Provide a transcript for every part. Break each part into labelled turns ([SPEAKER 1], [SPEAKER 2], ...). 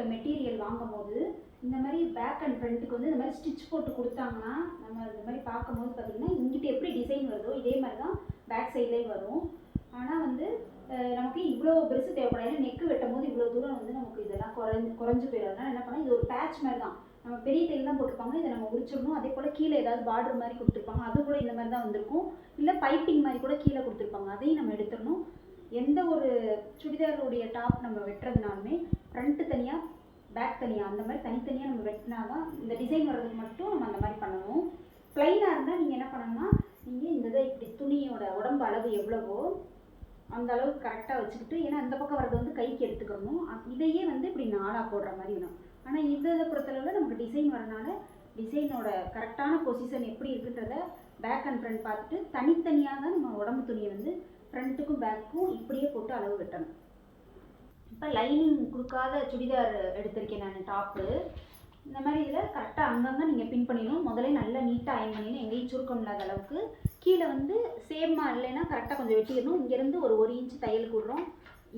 [SPEAKER 1] உள்ள மெட்டீரியல் வாங்கும் போது இந்த மாதிரி பேக் அண்ட் ஃப்ரண்ட்டுக்கு வந்து இந்த மாதிரி ஸ்டிச் போட்டு கொடுத்தாங்கன்னா நம்ம இந்த மாதிரி பார்க்கும்போது பார்த்திங்கன்னா இங்கிட்ட எப்படி டிசைன் வருதோ இதே மாதிரி தான் பேக் சைட்லேயும் வரும். ஆனால் வந்து நமக்கு இவ்வளோ பெருசு தேவைப்படாது. நெக்கு வெட்டும் போது இவ்வளோ தூரம் வந்து நமக்கு இதெல்லாம் குறைஞ்சு குறைஞ்சு போயிடும். அதனால் என்ன பண்ணால் இது ஒரு பேட்ச் மாதிரி தான். நம்ம பெரிய தையல் தான் போட்டிருப்பாங்க. இதை நம்ம உரிச்சிடணும் அதே போல் கீழே ஏதாவது பார்டர் மாதிரி கொடுத்துருப்பாங்க. அது கூட இந்த மாதிரி தான் வந்திருக்கும். இல்லை பைப்பிங் மாதிரி கூட கீழே கொடுத்துருப்பாங்க. அதையும் நம்ம எடுத்துடணும். எந்த ஒரு சுடிதாருடைய டாப் நம்ம வெட்டுறதுனாலுமே ஃப்ரண்ட்டு தனியாக பேக் தனியாக அந்த மாதிரி தனித்தனியாக நம்ம வெட்டினா தான் இந்த டிசைன் வர்றதுக்கு மட்டும் நம்ம அந்த மாதிரி பண்ணணும். ப்ளைனாக இருந்தால் நீங்கள் என்ன பண்ணணும்னா நீங்கள் இந்த இதை இப்படி துணியோட உடம்பு அளவு எவ்வளவோ அந்த அளவுக்கு கரெக்டாக வச்சுக்கிட்டு ஏன்னா அந்த பக்கம் வர்றது வந்து கைக்கு எடுத்துக்கணும். இதையே வந்து இப்படி நாளாக போடுற மாதிரி வேணும். ஆனால் இந்த இதை பொறுத்தளவில் நமக்கு டிசைன் வரனால டிசைனோட கரெக்டான பொசிஷன் எப்படி இருக்குன்றத பேக் அண்ட் ஃப்ரண்ட் பார்த்துட்டு தனித்தனியாக தான் நம்ம உடம்பு துணியை வந்து ஃப்ரண்ட்டுக்கும் பேக்கும் இப்படியே போட்டு அளவு வெட்டணும். இப்போ லைனிங் கொடுக்காத சுடிதார் எடுத்திருக்கேன் நான் டாப்பு இந்த மாதிரி இதில் கரெக்டாக அங்கங்கே நீங்கள் பின் பண்ணிடணும். முதல்ல நல்லா நீட்டாக அயன் பண்ணிடணும் எங்கேயும் சுருக்கம் இல்லாத அளவுக்கு. கீழே வந்து சேமாக இல்லைன்னா கரெக்டாக கொஞ்சம் வெட்டிடணும். இங்கேருந்து ஒரு ஒரு இன்ச் தையல் கூடுறோம்.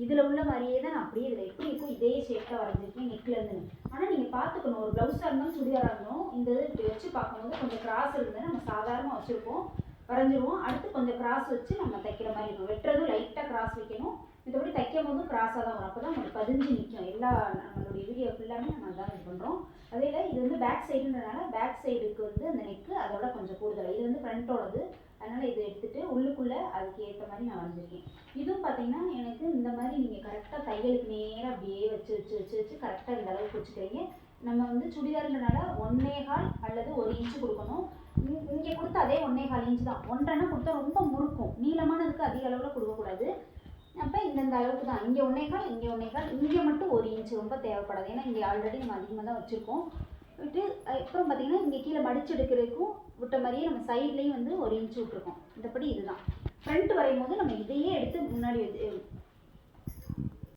[SPEAKER 1] இதில் உள்ள மாதிரியே தான் நான் அப்படியே இதில் எப்படி இருக்கும் இதே ஷேப்பாக வரைஞ்சிருக்கேன் நெக்லேருந்து ஆனால் நீங்கள் பார்த்துக்கணும். ஒரு ப்ளவுஸாக இருந்தாலும் சுடிதாராக இருந்தாலும் இந்த இது இப்படி வச்சு பார்க்கும்போது கொஞ்சம் கிராஸ் இருந்தது நம்ம சாதாரணமாக வச்சுருப்போம். வரைஞ்சிருவோம். அடுத்து கொஞ்சம் கிராஸ் வச்சு நம்ம தைக்கிற மாதிரி இருக்கும். வெட்டுறதும் லைட்டாக கிராஸ் வைக்கணும். மற்றபடி தைக்கும் போது கிராஸாக தான் வரும். அப்போ தான் நமக்கு பதிஞ்சு நிற்கும் எல்லா நம்மளுடைய வீடியோ ஃபுல்லாமே நம்ம தான் இது பண்ணுறோம் அதே இது வந்து பேக் சைடுன்றனால பேக் சைடுக்கு வந்து அந்த நெக்கு அதோட கொஞ்சம் கூடுதல். இது வந்து ஃப்ரண்ட்டோடது அதனால் இதை எடுத்துகிட்டு உள்ளுக்குள்ளே அதுக்கு ஏற்ற மாதிரி நான் வரைஞ்சிருக்கேன். இதுவும் பார்த்தீங்கன்னா எனக்கு இந்த மாதிரி நீங்கள் கரெக்டாக தையலுக்கு நேராக அப்படியே வச்சு வச்சு வச்சு வச்சு கரெக்டாக இந்த அளவுக்கு வச்சுக்கிறீங்க. நம்ம வந்து சுடிதாருன்றனால ஒன்னே கால் அல்லது ஒரு இன்ச்சு கொடுக்கணும். இங்கே கொடுத்த அதே ஒன்னே கால் இன்ச்சு தான். ஒன்றரைனா கொடுத்தா ரொம்ப முறுக்கும். நீளமானதுக்கு அதிக அளவில் கொடுக்கக்கூடாது. அப்போ இந்தந்த அளவுக்கு தான். இங்கே ஒன்னே கால் இங்கே ஒன்னே கால். இங்கே மட்டும் ஒரு இன்ச்சு ரொம்ப தேவைப்படாது. ஏன்னா இங்கே ஆல்ரெடி நம்ம அதிகமாக தான் வச்சுருக்கோம். விட்டு அப்புறம் பார்த்திங்கன்னா இங்கே கீழே மடிச்சு எடுக்கிறதுக்கும் விட்ட மாதிரியே நம்ம சைட்லேயும் வந்து ஒரு இன்ச்சு விட்ருக்கோம் இந்தபடி இதுதான். ஃப்ரண்ட் வரையும் போது நம்ம இதையே எடுத்து முன்னாடி